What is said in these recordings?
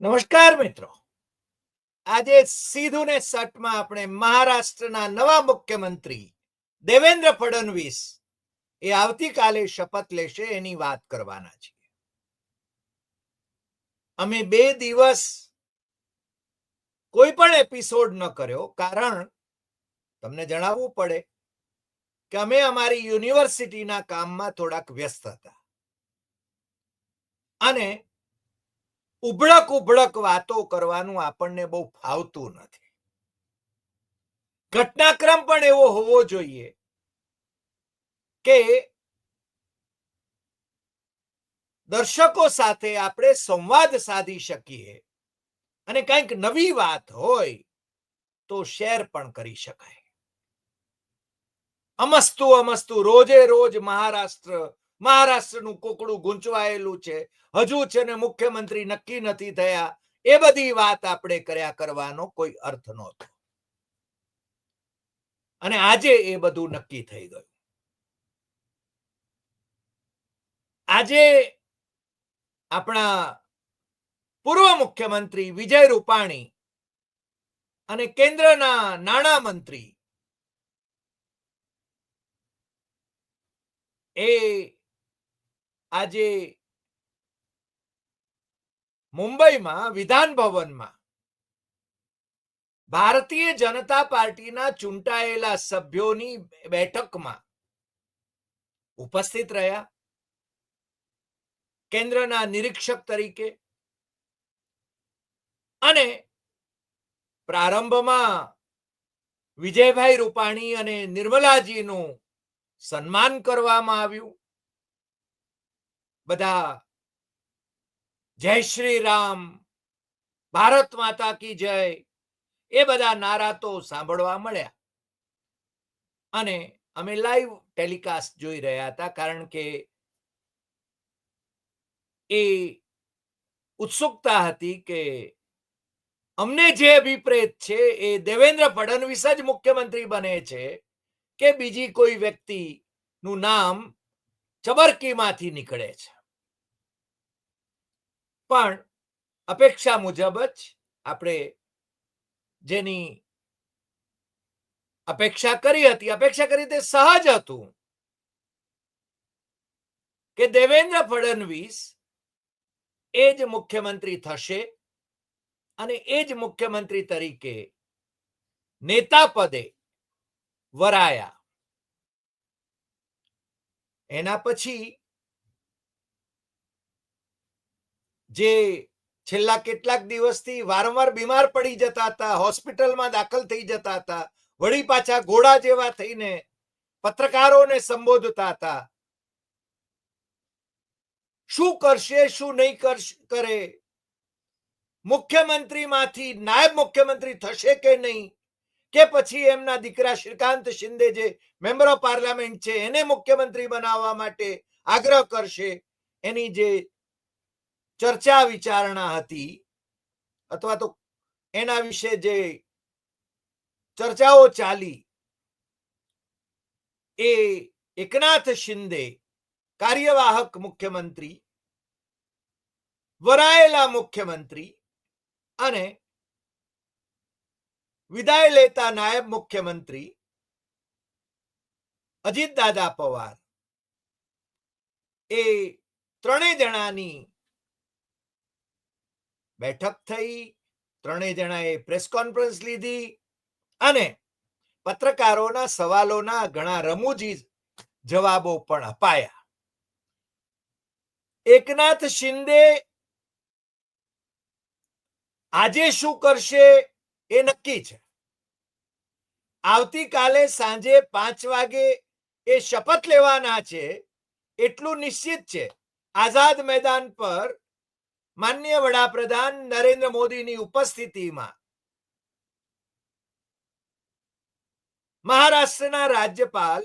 નમસ્કાર મિત્રો. આજે સીધું ને સટમાં આપણે મહારાષ્ટ્રના નવા મુખ્યમંત્રી દેવેન્દ્ર ફડણવીસ એ આવતીકાલે શપથ લેશે એની વાત કરવાના છીએ. અમે બે દિવસ કોઈ પણ એપિસોડ ન કર્યો કારણ તમને જણાવવું પડે કે અમે અમારી યુનિવર્સિટીના કામમાં થોડાક વ્યસ્ત હતા. અને ઉભળક ઉબળક વાતો કરવાનું આપણને બહુ ફાવતું નથી. ઘટનાક્રમ પણ એવો હોવો જોઈએ કે દર્શકો સાથે આપણે સંવાદ સાધી શકીએ અને કંઈક નવી વાત હોય તો શેર પણ કરી શકાય. અમસ્તુ અમસ્તુ રોજે રોજ મહારાષ્ટ્ર મહારાષ્ટ્રનું કોકડું ગૂંચવાયેલું છે. હજુ છે ને મુખ્યમંત્રી નક્કી નથી થયા. એ બધી વાત આપણે કર્યા કરવાનો કોઈ અર્થ નહોતો. અને આજે એ બધું નક્કી થઈ ગયું. આજે આપણા પૂર્વ મુખ્યમંત્રી વિજય રૂપાણી અને કેન્દ્રના નાણા મંત્રી એ આજે મુંબઈમાં વિધાન ભવનમાં ભારતીય જનતા પાર્ટીના ચૂંટાયેલા સભ્યોની બેઠકમાં ઉપસ્થિત રહ્યા. કેન્દ્રના નિરીક્ષક તરીકે અને પ્રારંભમાં વિજયભાઈ રૂપાણી અને નિર્મલાજીનું સન્માન કરવામાં આવ્યું. બધા જય શ્રી રામ, ભારત માતા કી જય, એ બધા નારા તો સાંભળવા મળ્યા. અને અમે લાઈવ ટેલિકાસ્ટ જોઈ રહ્યા હતા કારણ કે એ ઉત્સુકતા હતી કે અમને જે અભિપ્રેત છે એ દેવેન્દ્ર ફડણવીસ જ મુખ્યમંત્રી બને છે કે બીજી કોઈ વ્યક્તિ નું નામ ચબરકીમાંથી નીકળે છે. પણ અપેક્ષા મુજબ જ આપણે જેની અપેક્ષા કરી હતી, અપેક્ષા કરી તે સહજ હતું કે દેવેન્દ્ર ફડણવીસ એ જ મુખ્યમંત્રી થશે અને એ જ મુખ્યમંત્રી તરીકે નેતા પદે વરાયા. એના પછી જે છેલ્લા કેટલાક દિવસથી વારંવાર બીમાર પડી જતા હતા, હોસ્પિટલમાં દાખલ થઈ જતા હતા, વળી પાછા ઘોડા જેવા થઈને પત્રકારોને સંબોધતા હતા. શું કરશે, શું નહીં કરે? મુખ્યમંત્રીમાંથી, નાયબ મુખ્યમંત્રી થશે કે નહીં? કે પછી એમના દીકરા શ્રીકાંત શિંદે જે મેમ્બર ઓફ પાર્લામેન્ટ છે, એને મુખ્યમંત્રી બનાવવા માટે આગ્રહ કરશે, એની જે ચર્ચા વિચારણા હતી, અથવા તો એના વિશે જે ચર્ચાઓ ચાલી, એ એકનાથ શિંદે કાર્યવાહક મુખ્યમંત્રી, વરાયેલા મુખ્યમંત્રી અને વિદાય લેતા નાયબ મુખ્યમંત્રી અજીત દાદા પવાર એ ત્રણેય જણાની બેઠક થઈ, ત્રણેય જણાએ પ્રેસ કોન્ફરન્સ લીધી અને પત્રકારોના સવાલોના ઘણા રમૂજી જવાબો પણ અપાયા. એકનાથ શિંદે આજે શું કરશે એ નક્કી છે. આવતીકાલે સાંજે પાંચ વાગે એ શપથ લેવાના છે, એટલું નિશ્ચિત છે. આઝાદ મેદાન પર માન્ય વડાપ્રધાન નરેન્દ્ર મોદીની ઉપસ્થિતિમાં મહારાષ્ટ્રના રાજ્યપાલ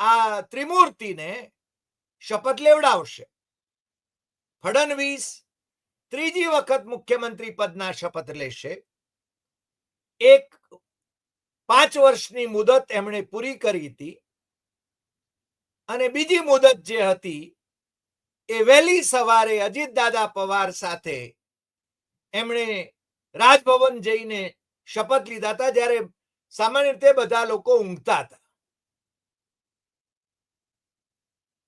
આ ત્રિમૂર્તિને શપથ લેવડાવશે. ફડણવીસ ત્રીજી વખત મુખ્યમંત્રી પદના શપથ લેશે. એક પાંચ વર્ષની મુદત એમણે પૂરી કરી હતી. અને બીજી મુદત જે હતી, એ વહેલી સવારે અજીતદાદા પવાર સાથે એમણે રાજભવન જઈને શપથ લીધા હતા, જ્યારે સામાન્ય રીતે બધા લોકો ઊંઘતા હતા.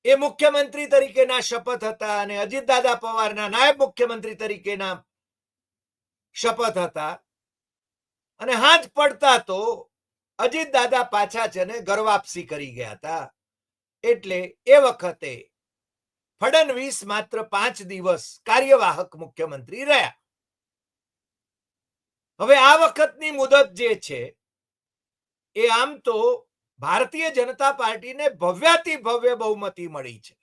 એ મુખ્યમંત્રી તરીકેના શપથ હતા અને અજીતદાદા પવારના નાયબ મુખ્યમંત્રી તરીકેના શપથ હતા. અને હાથ પડતા તો અજીત દાદા પાછા છે ને ઘર વાપસી કરી ગયા હતા. એટલે એ વખતે ફડણવીસ માત્ર પાંચ દિવસ કાર્યવાહક મુખ્યમંત્રી રહ્યા. હવે આ વખતની મુદત જે છે, એ આમ તો ભારતીય જનતા પાર્ટીને ભવ્યાતિ ભવ્ય બહુમતી મળી છે.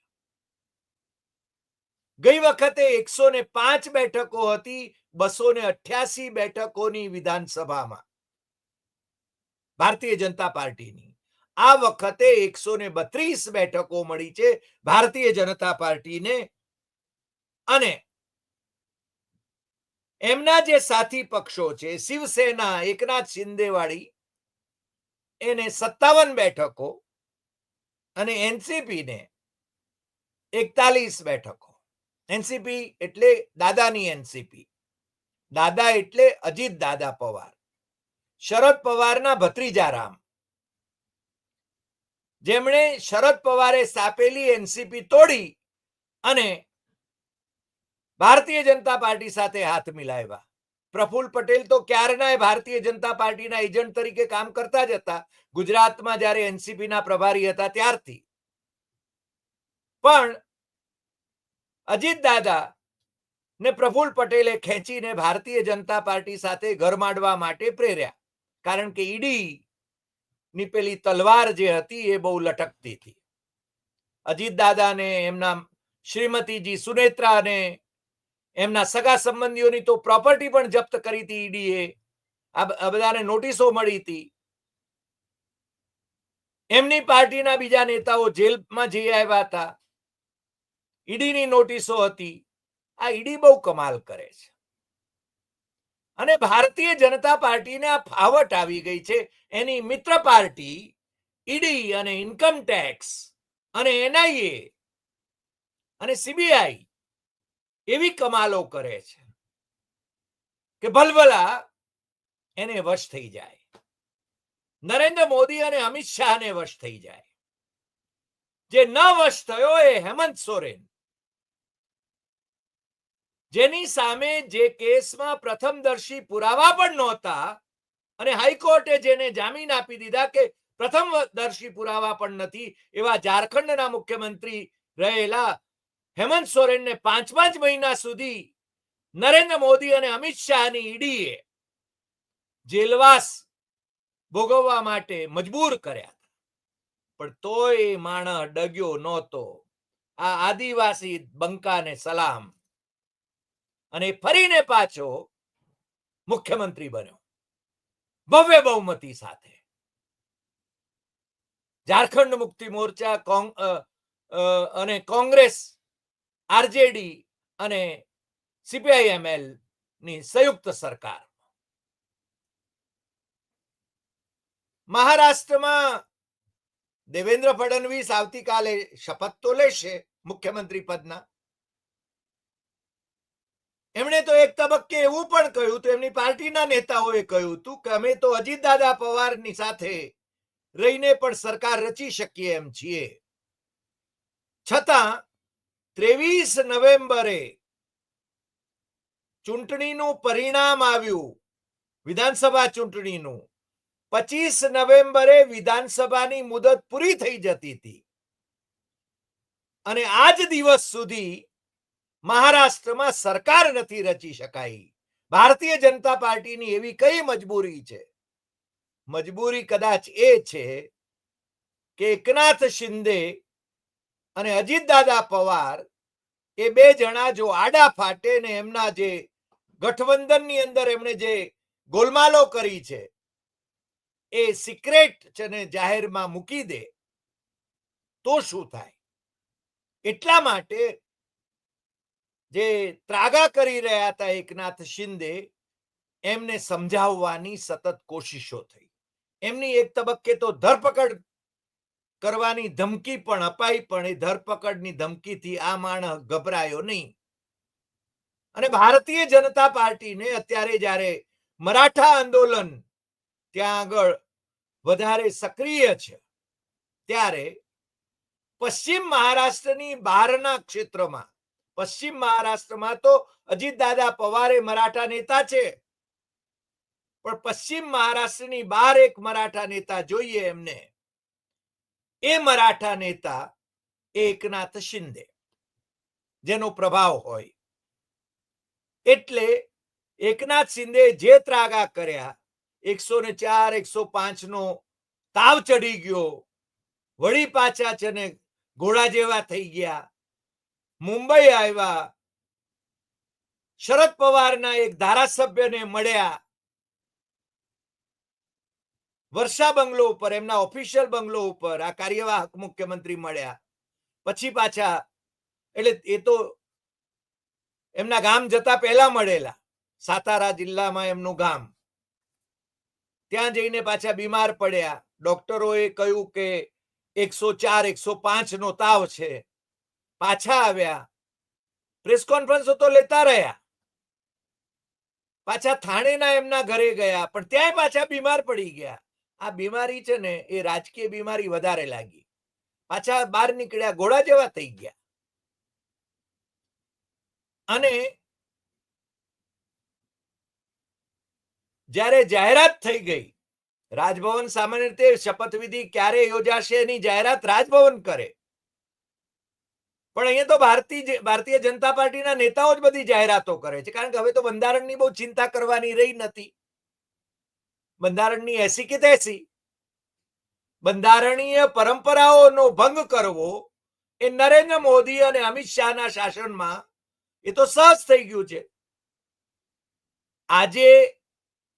ગઈ વખતે એકસો ને પાંચ બેઠકો હતી, બસો ને અઠ્યાસી બેઠકોની વિધાનસભામાં. ભારતીય જનતા પાર્ટીની. આ વખતે એકસો ને બત્રીસ બેઠકો મળી છે ભારતીય જનતા પાર્ટીને. અને એમના જે સાથી પક્ષો છે, શિવસેના, એકનાથ શિંદે વાળી એને સત્તાવન બેઠકો અને એનસીપી ને એકતાલીસ બેઠકો. એનસીપી એટલે દાદાની એનસીપી. દાદા એટલે અજીત દાદા પવાર. શરદ પવારના ભત્રીજા રામ જેમણે શરદ પવારે સ્થાપેલી એનસીપી તોડી અને ભારતીય જનતા પાર્ટી સાથે હાથ મિલાવ્યા. પ્રફુલ્લ પટેલ તો ક્યારનાય ભારતીય જનતા પાર્ટીના એજન્ટ તરીકે કામ કરતા જ હતા. ગુજરાતમાં જ્યારે એનસીપી ના પ્રભારી હતા ત્યારથી. પણ અજીત દાદા ને પ્રફુલ્લ પટેલે ખેંચીને ભારતીય જનતા પાર્ટી સાથે ઘર માંડવા માટે પ્રેર્યા. કારણ કે ઈડી ની પેલી તલવાર જે હતી એ બહુ લટકતી હતી. અજીત દાદાને એમના શ્રીમતીજી સુનેત્રાને એમના સગા સંબંધીઓની તો પ્રોપર્ટી પણ જપ્ત કરી હતી ઈડીએ. આ બધાને નોટિસો મળી હતી. એમની પાર્ટીના બીજા નેતાઓ જેલમાં જઈ આવ્યા હતા. ઈડીની નોટિસો હતી. આ ઈડી બહુ કમાલ કરે છે. અને ભારતીય જનતા પાર્ટીને આ ફાવટ આવી ગઈ છે. એની મિત્ર પાર્ટી, ઈડી અને ઇન્કમ ટેક્સ અને એનઆઈએ અને સીબીઆઈ એવી કમાલો કરે છે કે ભલભલા એને વશ થઈ જાય. નરેન્દ્ર મોદી અને અમિત શાહને વશ થઈ જાય. જે ન વશ થયો એ હેમંત સોરેન જેની સામે જે કેસમાં પ્રથમદર્શી પુરાવા પણ નહોતા અને હાઈકોર્ટે જેને જામીન આપી દીધા કે પ્રથમદર્શી પુરાવા પણ નથી, એવા ઝારખંડના મુખ્યમંત્રી રહેલા હેમંત સોરેનને પાંચ પાંચ મહિના સુધી નરેન્દ્ર મોદી અને અમિત શાહની ઈડીએ જેલવાસ ભોગવવા માટે મજબૂર કર્યા પણ તોય માણસ ડગ્યો નહોતો. આ આદિવાસી બંકાને સલામ. અને ફરીને પાછો મુખ્યમંત્રી બન્યો. ભવ્ય બહુમતી સાથે. ઝારખંડ મુક્તિ મોરચા અને કોંગ્રેસ, આરજેડી અને સીપીઆઈએમએલની સંયુક્ત સરકાર. મહારાષ્ટ્રમાં દેવેન્દ્ર ફડણવીસ આવતીકાલે શપથ તો લેશે મુખ્યમંત્રી પદના. એમણે તો એક તબક્કે એવું પણ કહ્યું, તો એમની પાર્ટીના નેતાઓએ કહ્યું હતું કે અમે તો અજીતદાદા પવારની સાથે રહીને પણ સરકાર રચી શકીએ એમ છીએ. છતાં, ત્રેવીસ નવેમ્બરે ચૂંટણીનું પરિણામ આવ્યું, વિધાનસભા ચૂંટણીનું. પચીસ નવેમ્બરે વિધાનસભાની મુદત પૂરી થઈ જતી હતી. અને આજ દિવસ સુધી મહારાષ્ટ્રમાં સરકાર નથી રચી શકાઈ. ભારતીય જનતા પાર્ટીની એવી કઈ મજબૂરી છે? મજબૂરી કદાચ એ છે કે એકનાથ શિંદે અને અજીત દાદા પવાર એ બે જણા જો આડા ફાટે ને એમના જે ગઠબંધનની અંદર એમણે જે ગોલમાલો કરી છે, એ સિક્રેટ છે ને જાહેરમાં મૂકી દે, તો શું થાય? એટલા માટે જે ત્રાગા કરી રહ્યા હતા એકનાથ શિંદે, એમને સમજાવવાની સતત કોશિશો થઈ. એમની એક તબક્કે તો ધરપકડ કરવાની ધમકી પણ અપાઈ, પણ એ ધરપકડની ધમકીથી આ માણસ ગભરાયો નહીં. અને ભારતીય જનતા પાર્ટીને અત્યારે જ્યારે મરાઠા આંદોલન ત્યાં આગળ વધારે સક્રિય છે, ત્યારે પશ્ચિમ મહારાષ્ટ્રની બહારના ક્ષેત્રમાં પશ્ચિમ મહારાષ્ટ્રમાં તો અજીત દાદા પવારે મરાઠા નેતા છે. પણ પશ્ચિમ મહારાષ્ટ્રની બહાર એક મરાઠા નેતા જોઈએ એમને. એ મરાઠા નેતા એકનાથ શિંદે, જેનો પ્રભાવ હોય. એટલે એકનાથ શિંદે જે ત્રાગા કર્યા, એકસો ને ચાર, એકસો પાંચ નો તાવ ચડી ગયો, વળી પાછા છે ને ઘોડા જેવા થઈ ગયા મુંબઈ આવ્યા. શરદ પવારના એક ધારાસભ્યને મળ્યા. વર્ષા બંગલો ઉપર, એમના ઓફિશિયલ બંગલો ઉપર આ કાર્યવાહક મુખ્યમંત્રી મળ્યા. પછી પાછા, એટલે એ તો એમના ગામ જતા પહેલા મળેલા, સાતારા જિલ્લામાં એમનું ગામ. ત્યાં જઈને પાછા બીમાર પડ્યા. ડોક્ટરોએ કહ્યું કે એકસો ચાર, એકસો પાંચ નો તાવ છે. પાછા આવ્યા. પ્રેસ કોન્ફરન્સ તો લેતા રહ્યા. પાછા થાણેના એમના ઘરે ગયા, પણ ત્યાંય પાછા બીમાર પડી ગયા. આ બીમારી છે ને, એ રાજકીય બીમારી વધારે લાગી. પાછા બહાર નીકળ્યા ઘોડા જેવા થઈ ગયા. અને જ્યારે જાહેરાત થઈ ગઈ, રાજભવન સામાન્ય રીતે શપથવિધિ ક્યારે યોજાશે એની જાહેરાત રાજભવન કરે. પણ અહીંયા તો ભારતીય ભારતીય જનતા પાર્ટીના નેતાઓ જ બધી જાહેરાતો કરે છે. કારણ કે હવે તો બંધારણની બહુ ચિંતા કરવાની રહી નથી. બંધારણની એસી કે તેસી? બંધારણીય પરંપરાઓનો ભંગ કરવો એ નરેન્દ્ર મોદી અને અમિત શાહના શાસનમાં એ તો સહજ થઈ ગયું છે. આજે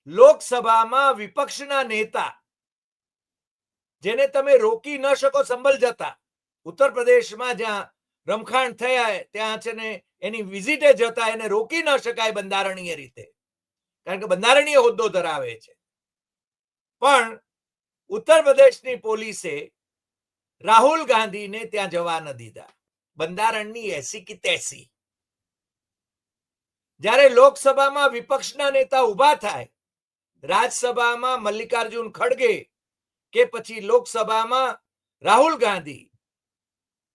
લોકસભામાં વિપક્ષના નેતા જેને તમે રોકી ન શકો સંભલ જતા, ઉત્તર પ્રદેશમાં જ્યાં રમખાણ થયા ત્યાં છે ને એની વિઝિટે જતા એને રોકી ન શકાય બંધારણીય રીતે. કારણ કે બંધારણીય હોદ્દો ધરાવે છે. પણ ઉત્તર પ્રદેશની પોલીસે રાહુલ ગાંધીને ત્યાં જવા ન દીધા. બંધારણની એસી કે તેસી. જ્યારે લોકસભામાં વિપક્ષના નેતા ઊભા થાય, રાજ્યસભામાં મલ્લિકાર્જુન ખડગે કે પછી લોકસભામાં રાહુલ ગાંધી,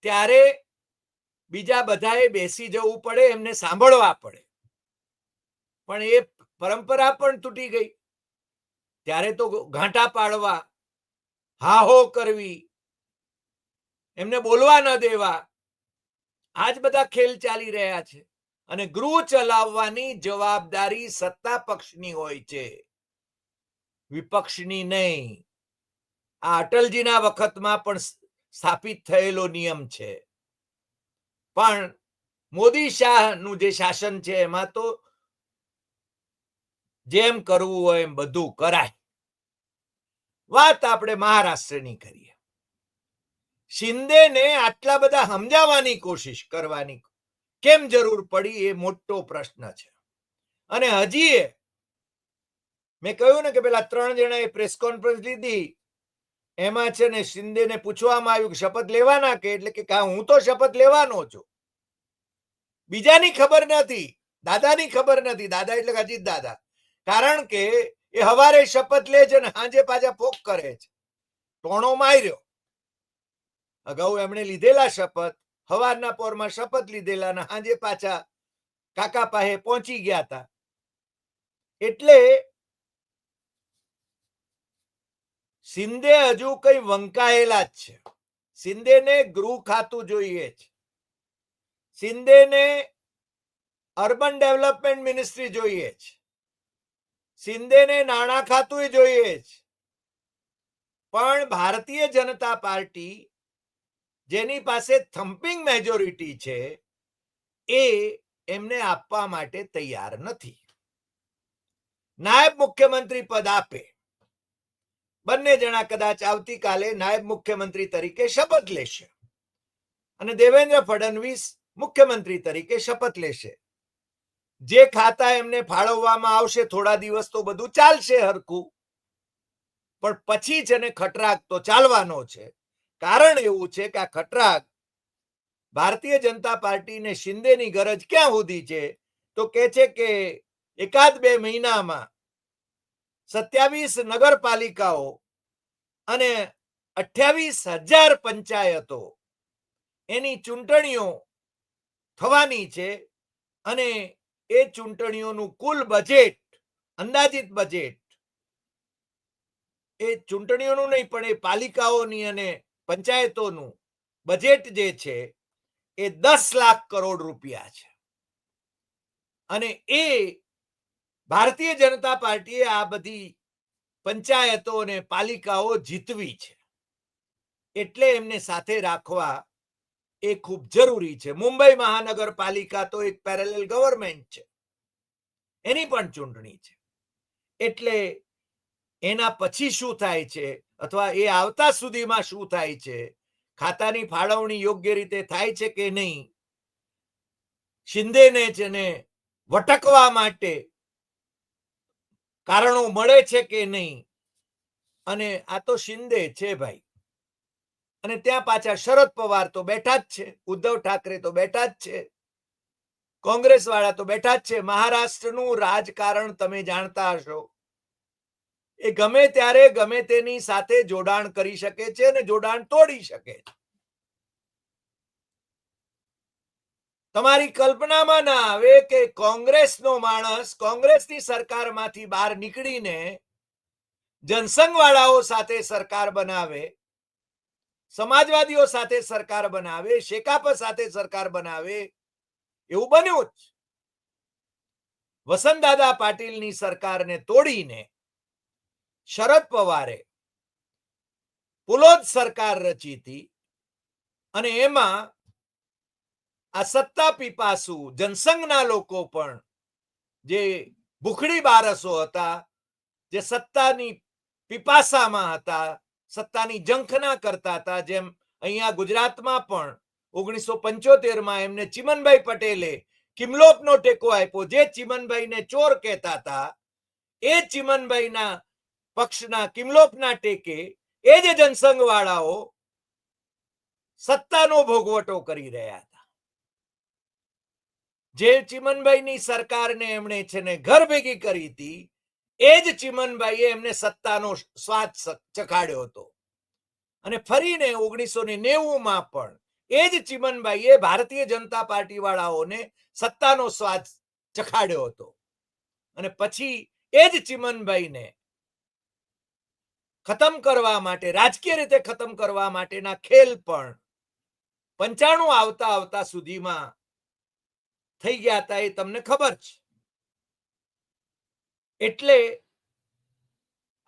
ત્યારે બીજા બધાએ બેસી જવું પડે, એમને સાંભળવા પડે. પણ એ પરંપરા પણ તૂટી ગઈ. ત્યારે તો ઘાંટા પાડવા, હાહો કરવી, એમને બોલવા ન દેવા. આજ બધા ખેલ ચાલી રહ્યા છે અને ગૃહ ચલાવવાની જવાબદારી સત્તા પક્ષની હોય છે. વિપક્ષની નહીં. આ અટલજીના વખતમાં પણ સ્થાપિત થયેલો નિયમ છે. પણ મોદી શાહનું જે શાસન છે એમાં તો જેમ કરવું હોય એમ બધું કરાય. વાત આપણે મહારાષ્ટ્રની કરીએ. શિંદેને આટલા બધા સમજાવવાની કોશિશ કરવાની કેમ જરૂર પડી એ મોટો પ્રશ્ન છે. અને હજી મેં કહ્યું ને કે પેલા ત્રણ જણાએ પ્રેસ કોન્ફરન્સ લીધી એમાં છે ને શિંદેને પૂછવામાં આવ્યું કે શપથ લેવાના કે? એટલે કે હું તો શપથ લેવાનો છું. બીજાની ખબર નથી, દાદાની ખબર નથી, દાદા એટલે અજીત દાદા. કારણ કે એ હવારે શપથ લે છે ને સાંજે પાછા પોક કરે છે. ટોણો માર્યો. અગાઉ એમણે લીધેલા શપથ, હવારના પોરમાં શપથ લીધેલા અને સાંજે પાછા કાકા પાસે પહોંચી ગયા હતા. એટલે શિંદે હજુ કઈ વંકાયેલા જ છે. શિંદેને ગૃહ ખાતું જોઈએ છે. શિંદેને અર્બન ડેવલપમેન્ટ મિનિસ્ટ્રી જોઈએ છે. શિંદેને નાણાં ખાતું જોઈએ છે. પણ ભારતીય જનતા પાર્ટી જેની પાસે થમ્પિંગ મેજોરિટી છે એ એમને આપવા માટે તૈયાર નથી. નાયબ મુખ્યમંત્રી પદ આપે બંને જણા કદાચ આવતીકાલે નાયબ મુખ્યમંત્રી તરીકે શપથ લેશે. અને દેવેન્દ્ર ફડણવીસ મુખ્યમંત્રી તરીકે શપથ લેશે. જે ખાતા એમને ફાળવવામાં આવશે, થોડા દિવસ તો બધું ચાલશે હરખું. પણ પછી છે ને ખટરાક તો ચાલવાનો છે. કારણ એવું છે કે આ ખટરાક ભારતીય જનતા પાર્ટીને શિંદેની ગરજ ક્યાં સુધી છે? તો કે છે કે એકાદ બે મહિનામાં સત્યાવીસ નગરપાલિકાઓ અને અઠ્યાવીસ હજાર પંચાયતો એની ચૂંટણીઓ થવાની છે અને એ ચૂંટણીઓનું કુલ બજેટ, અંદાજિત બજેટ એ ચૂંટણીઓનું નહીં, પણ એ પાલિકાઓની અને પંચાયતોનું બજેટ જે છે એ દસ લાખ કરોડ રૂપિયા છે. અને એ ભારતીય જનતા પાર્ટીએ આ બધી પંચાયતો અને પાલિકાઓ જીતવી છે. એટલે એમને સાથે રાખવા એ ખૂબ જરૂરી છે. મુંબઈ મહાનગરપાલિકા તો એક પેરેલલ ગવર્મેન્ટ છે. એની પણ ચૂંટણી છે. એટલે એના પછી શું થાય છે અથવા એ આવતા સુધીમાં શું થાય છે, ખાતાની ફાળવણી યોગ્ય રીતે થાય છે કે નહીં, શિંદેને જેને વટકવા માટે કારણો મળે છે કે નહીં? અને આ તો શિંદે છે ભાઈ. અને ત્યાં પાછા શરદ પવાર તો બેઠા જ છે, ઉદ્ધવ ઠાકરે તો બેઠા જ છે કોંગ્રેસ વાળા તો બેઠા જ છે, મહારાષ્ટ્રનું રાજકારણ તમે જાણતા હશો. એ ગમે ત્યારે ગમે તેની સાથે જોડાણ કરી શકે છે અને જોડાણ તોડી શકે છે. તમારી કલ્પનામાં ના આવે કે કોંગ્રેસનો માણસ કોંગ્રેસની સરકારમાંથી બહાર નીકળીને જનસંઘવાળાઓ સાથે સરકાર બનાવે, સમાજવાદીઓ સાથે સરકાર બનાવે, શેકાપ સાથે સરકાર બનાવે, એવું બન્યું જ. વસંતદાદા પાટીલની સરકારને તોડીને શરદ પવારે પુલોદ સરકાર રચી હતી અને એમાં આ સત્તા પીપાસુ, જનસંઘના લોકો પણ, જે ભૂખડી બારસો હતા, જે સત્તાની પીપાસામાં હતા, સત્તાની જંખના કરતા હતા, જેમ અહીંયા ગુજરાતમાં પણ ઓગણીસો પંચોતેરમાં એમને ચિમનભાઈ પટેલે કિમલોકનો ટેકો આપ્યો, જે ચિમનભાઈને ચોર કહેતા હતા, એ ચિમનભાઈના પક્ષના કિમલોકના ટેકે એ જે જનસંઘ વાળાઓ સત્તાનો ભોગવટો કરી રહ્યા હતા. જે ચિમનભાઈની સરકારને એમણે છે ને ઘર ભેગી કરી હતી, એ જ ચિમનભાઈએ એમને સત્તાનો સ્વાદ ચખાડ્યો હતો. અને ફરીને ઓગણીસો ને નેવું માં પણ એ જ ચિમનભાઈએ ભારતીય જનતા પાર્ટી વાળાઓને સત્તાનો સ્વાદ ચખાડ્યો હતો. અને પછી એ જ ચિમનભાઈને ખતમ કરવા માટે, રાજકીય રીતે ખતમ કરવા માટેના ખેલ પણ પંચાણું આવતા આવતા સુધીમાં થઈ ગયા હતા એ તમને ખબર છે. એટલે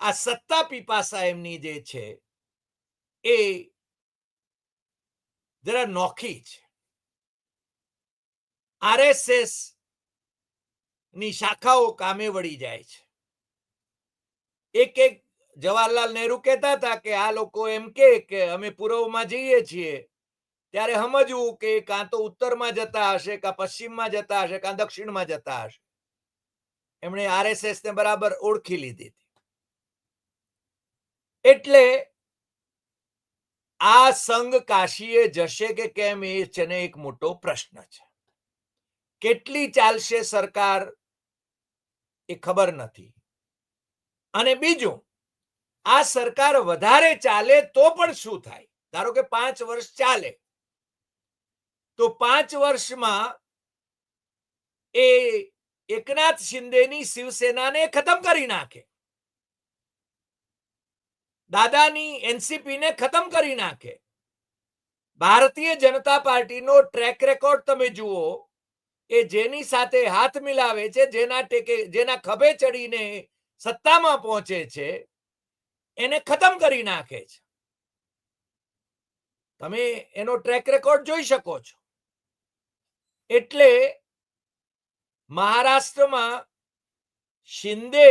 આ સત્તા પીપાસા એમની જે છે એ જરા નોખી છે. આરએસએસની શાખાઓ કામે વળી જાય છે. એક એક જવાહરલાલ નહેરુ કહેતા હતા કે આ લોકો એમ કે અમે પૂર્વમાં જઈએ છીએ ત્યારે સમજવું કે કાં તો ઉત્તરમાં જતા હશે, કાં પશ્ચિમમાં જતા હશે, કાં દક્ષિણમાં જતા હશે. એમણે આરએસએસ ને બરાબર ઓળખી લીધી હતી. એટલે આ સંઘ કાશીએ જશે કે કેમ એ છે ને એક મોટો પ્રશ્ન છે. કેટલી ચાલશે સરકાર એ ખબર નથી. અને બીજું, આ સરકાર વધારે ચાલે તો પણ શું થાય? ધારો કે પાંચ વર્ષ ચાલે. તો પાંચ વર્ષમાં એ એકનાથ શિંદેની શિવસેનાને ખતમ કરી નાખે. દાદાની એનસીપી ને ખતમ કરી નાખે. ભારતીય જનતા પાર્ટીનો ટ્રેક રેકોર્ડ તમે જુઓ, એ જેની સાથે હાથ મિલાવે છે, જેના ટેકે, જેના ખભે ચડીને સત્તામાં પહોંચે છે, એને ખતમ કરી નાખે છે. તમે એનો ટ્રેક રેકોર્ડ જોઈ શકો છો. એટલે મહારાષ્ટ્રમાં શિંદે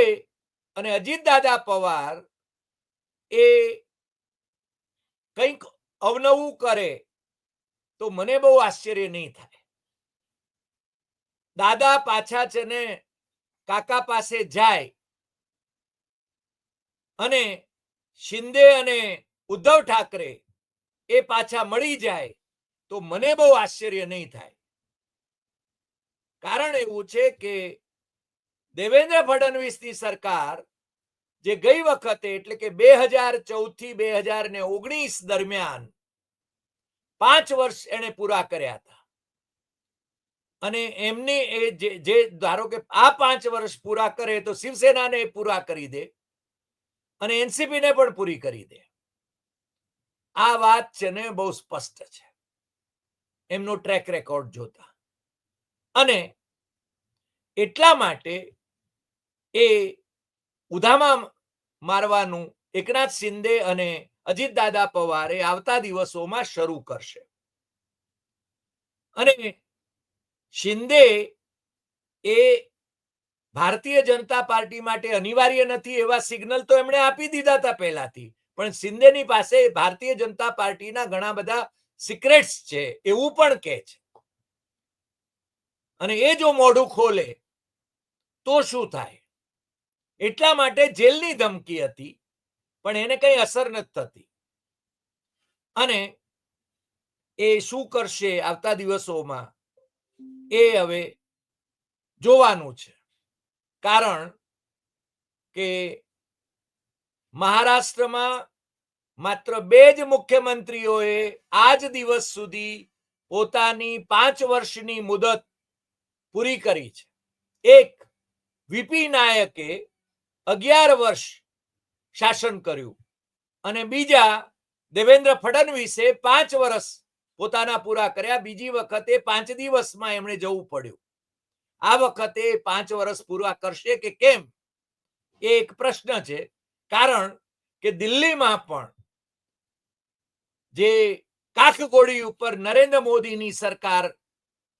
અને અજીતદાદા પવાર એ કંઈક અવનવું કરે તો મને બહુ આશ્ચર્ય નહીં થાય. દાદા પાછા છે ને કાકા પાસે જાય અને શિંદે અને ઉદ્ધવ ઠાકરે એ પાછા મળી જાય તો મને બહુ આશ્ચર્ય નહીં થાય. કારણ એવું છે કે દેવેન્દ્ર ફડણવીસની સરકાર જે ગઈ વખતે, એટલે કે બે હજાર ચૌદથી બે હજાર ને ઓગણીસ દરમિયાન પાંચ વર્ષ એને પૂરા કર્યા હતા. અને એમની એ જે ધારો કે આ પાંચ વર્ષ પૂરા કરે તો શિવસેનાને પૂરા કરી દે અને એનસીપી ને પણ પૂરી કરી દે. આ વાત છે ને બહુ સ્પષ્ટ છે. એમનો ટ્રેક રેકોર્ડ જોતા. અને એટલા માટે એ ઉધામાં મારવાનું એકનાથ શિંદે અને અજીત દાદા પવારે આવતા દિવસોમાં શરૂ કરશે. અને શિંદે એ ભારતીય જનતા પાર્ટી માટે અનિવાર્ય નથી એવા સિગ્નલ તો એમણે આપી દીધા હતા પહેલાથી. પણ શિંદેની પાસે ભારતીય જનતા પાર્ટીના ઘણા બધા સિક્રેટ્સ છે એવું પણ કહે છે. અને એ જો મોઢું ખોલે તો શું થાય? એટલા માટે જેલની ધમકી હતી, પણ એને કઈ અસર નથી થતી. અને એ શું કરશે આવતા દિવસોમાં? એ હવે જોવાનું છે. કારણ કે મહારાષ્ટ્રમાં માત્ર બે જ મુખ્યમંત્રીઓએ આજ દિવસ સુધી પોતાની પાંચ વર્ષની મુદત પૂરી કરી છે. એક વીપી નાયકે અગિયાર વર્ષ શાસન કર્યું અને બીજા દેવેન્દ્ર ફડણવીસે પાંચ વર્ષ પોતાના પૂરા કર્યા. બીજી વખતે પાંચ દિવસમાં એમણે જવું પડ્યું. આ વખતે પાંચ વર્ષ પૂરા કરશે કે કેમ? એ એક પ્રશ્ન છે. કારણ કે દિલ્હીમાં પણ જે કાકગોળી ઉપર નરેન્દ્ર મોદીની સરકાર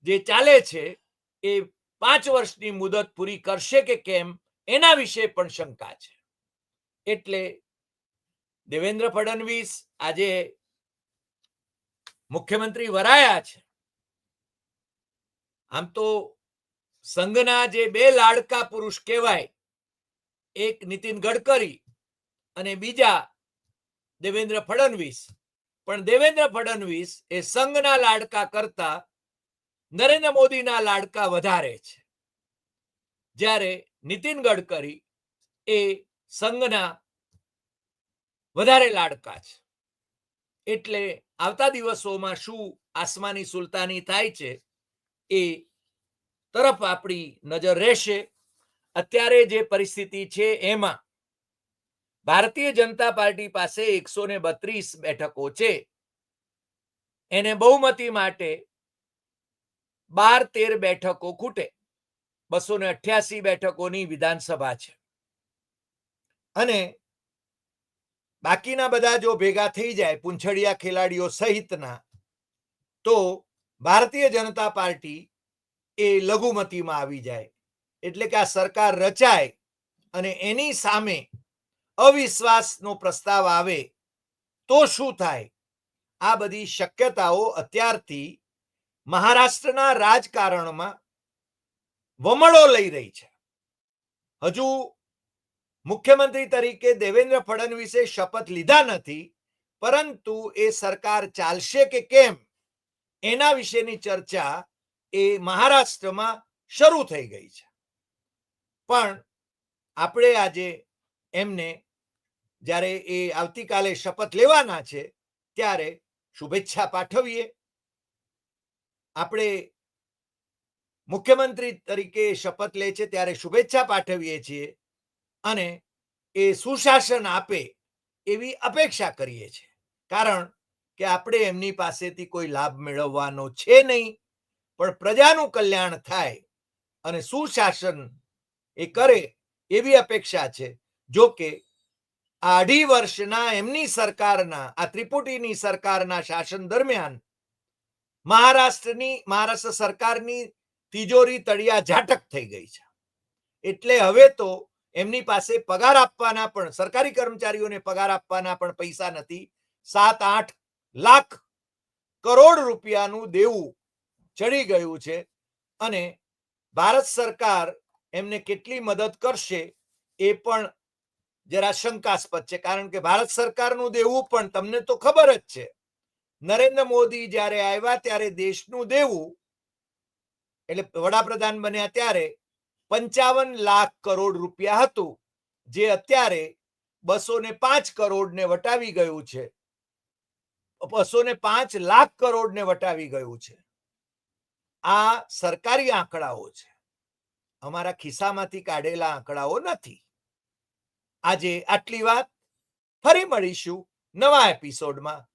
જે ચાલે છે એ પાંચ વર્ષની મુદત પૂરી કરશે કે કેમ, એના વિશે પણ શંકા છે. એટલે દેવેન્દ્ર ફડણવીસ આજે મુખ્યમંત્રી વરાયા છે. આમ તો સંઘના જે બે લાડકા પુરુષ કહેવાય, એક નીતિન ગડકરી અને બીજા દેવેન્દ્ર ફડણવીસ. પણ દેવેન્દ્ર ફડણવીસ એ સંઘના લાડકા કરતા નરેન્દ્ર મોદીના લાડકા વધારે છે. જ્યારે નીતિન ગડકરી એ સંઘના વધારે લાડકા છે. એટલે આવતા દિવસોમાં શું આસમાની સુલતાની થાય છે એ તરફ આપણી નજર રહેશે. અત્યારે જે પરિસ્થિતિ છે એમાં ભારતીય જનતા પાર્ટી પાસે એકસો ને બત્રીસ બેઠકો છે. એને બહુમતી માટે બાર તેર બેઠકો ખૂટે. બસો ને અઠ્યાસી બેઠકોની વિધાનસભા છે. અને બાકીના બધા જો ભેગા થઈ જાય પૂંછડિયા ખેલાડીઓ સહિતના, તો ભારતીય જનતા પાર્ટી એ લઘુમતીમાં આવી જાય. એટલે કે આ સરકાર રચાય અને એની સામે અવિશ્વાસનો પ્રસ્તાવ આવે તો શું થાય? આ બધી શક્યતાઓ અત્યારથી મહારાષ્ટ્રના રાજકારણમાં વમળો લઈ રહી છે. હજુ મુખ્યમંત્રી તરીકે દેવેન્દ્ર ફડણવીસે શપથ લીધા નથી, પરંતુ એ સરકાર ચાલશે કે કેમ, એના વિશેની ચર્ચા એ મહારાષ્ટ્રમાં શરૂ થઈ ગઈ છે. પણ આપણે આજે એમને જ્યારે એ આવતીકાલે શપથ લેવાના છે, ત્યારે શુભેચ્છા પાઠવીએ. આપણે મુખ્યમંત્રી તરીકે શપથ લે છે ત્યારે શુભેચ્છા પાઠવીએ છીએ અને એ સુશાસન આપે એવી અપેક્ષા કરીએ છીએ. કારણ કે આપણે એમની પાસેથી કોઈ લાભ મેળવવાનો છે નહીં, પણ પ્રજાનું કલ્યાણ થાય અને સુશાસન એ કરે એવી અપેક્ષા છે. જો કે આ અઢી વર્ષના એમની સરકારના, આ ત્રિપુટીની સરકારના શાસન દરમિયાન મહારાષ્ટ્રની, મહારાષ્ટ્ર સરકારની તિજોરી તળિયા ઝાટક થઈ ગઈ છે. એટલે હવે તો એમની પાસે પગાર આપવાના પણ, સરકારી કર્મચારીઓને પગાર આપવાના પણ પૈસા નથી. સાત, આઠ લાખ કરોડ રૂપિયાનું દેવું ચડી ગયું છે અને ભારત સરકાર એમને કેટલી મદદ કરશે એ પણ જરા શંકાસ્પદ છે. કારણ કે ભારત સરકારનું દેવું પણ તમને તો ખબર જ છે. નરેન્દ્ર મોદી જ્યારે આવ્યા ત્યારે દેશનું દેવું, એટલે વડાપ્રધાન બન્યા ત્યારે પંચાવન લાખ કરોડ રૂપિયા હતું, જે અત્યારે બસો ને પાંચ કરોડ ને વટાવી ગયું છે. બસો ને પાંચ લાખ કરોડ ને વટાવી ગયું છે. આ સરકારી આંકડાઓ છે. અમારા ખિસ્સામાંથી કાઢેલા આંકડાઓ નથી. આજે આટલી વાત. ફરી મળીશું નવા એપિસોડમાં.